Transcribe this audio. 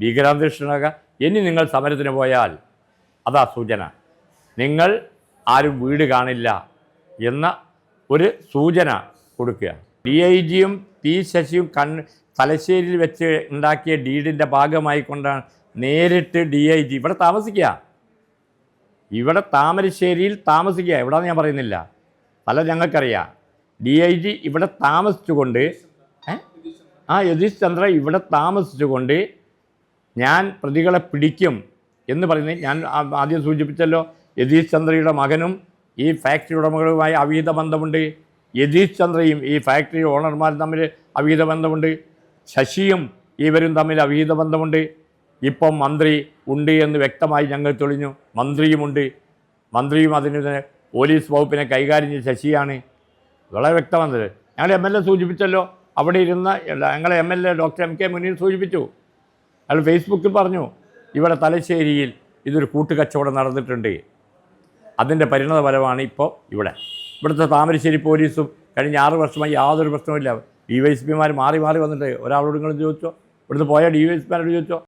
ഭീകരാന്തരീക്ഷമാകാം ഇനി നിങ്ങൾ സമരത്തിന് പോയാൽ അതാ സൂചന. നിങ്ങൾ ആരും വീട് കാണില്ല എന്ന ഒരു സൂചന കൊടുക്കുക. ഡി ഐ ജിയും പി ശശിയും കൺ തലശ്ശേരിയിൽ വെച്ച് ഉണ്ടാക്കിയ ഡീഡിന്റെ ഭാഗമായി കൊണ്ടാണ് നേരിട്ട് ഡി ഐ ജി ഇവിടെ താമസിക്കുക. ഇവിടെ താമരശ്ശേരിയിൽ താമസിക്കുക. എവിടെയാണെന്ന് ഞാൻ പറയുന്നില്ല. പല ഞങ്ങൾക്കറിയാം. ഡി ഐ ജി ഇവിടെ താമസിച്ചുകൊണ്ട് ആ യതീഷ് ചന്ദ്ര ഇവിടെ താമസിച്ചുകൊണ്ട് ഞാൻ പ്രതികളെ പിടിക്കും എന്ന് പറയുന്നത് ഞാൻ ആദ്യം സൂചിപ്പിച്ചല്ലോ യതീഷ് ചന്ദ്രയുടെ മകനും ഈ ഫാക്ടറി ഉടമകളുമായി അവിഹിത ബന്ധമുണ്ട്. യതീഷ് ചന്ദ്രയും ഈ ഫാക്ടറി ഓണർമാരും തമ്മിൽ അവിഹിത ബന്ധമുണ്ട്. ശശിയും ഇവരും തമ്മിൽ അവിഹിത ബന്ധമുണ്ട്. ഇപ്പം മന്ത്രി ഉണ്ട് എന്ന് വ്യക്തമായി ഞങ്ങൾ തെളിഞ്ഞു. മന്ത്രിയുമുണ്ട്. മന്ത്രിയും അതിന് പോലീസ് വകുപ്പിനെ കൈകാര്യം ചെയ്ത ശശിയാണ്. വളരെ വ്യക്തമാണത്. ഞങ്ങൾ എം എൽ എ സൂചിപ്പിച്ചല്ലോ. അവിടെ ഇരുന്ന ഞങ്ങളെ M L A doctor M K Muneer സൂചിപ്പിച്ചു. അയാൾ ഫേസ്ബുക്കിൽ പറഞ്ഞു ഇവിടെ തലശ്ശേരിയിൽ ഇതൊരു കൂട്ടുകച്ചവടം നടന്നിട്ടുണ്ട്. അതിന്റെ പരിണത ഫലമാണ് ഇപ്പോൾ ഇവിടെ. ഇവിടുത്തെ താമരശ്ശേരി പോലീസും കഴിഞ്ഞ ആറ് വർഷമായി യാതൊരു പ്രശ്നവുമില്ല. ഡി വൈ എസ് പിമാർ മാറി മാറി വന്നിട്ട് ഒരാളോട് നിങ്ങൾ ചോദിച്ചോ? ഇവിടുന്ന് പോയ ഡി വൈ എസ് പിമാരോട് ചോദിച്ചോ?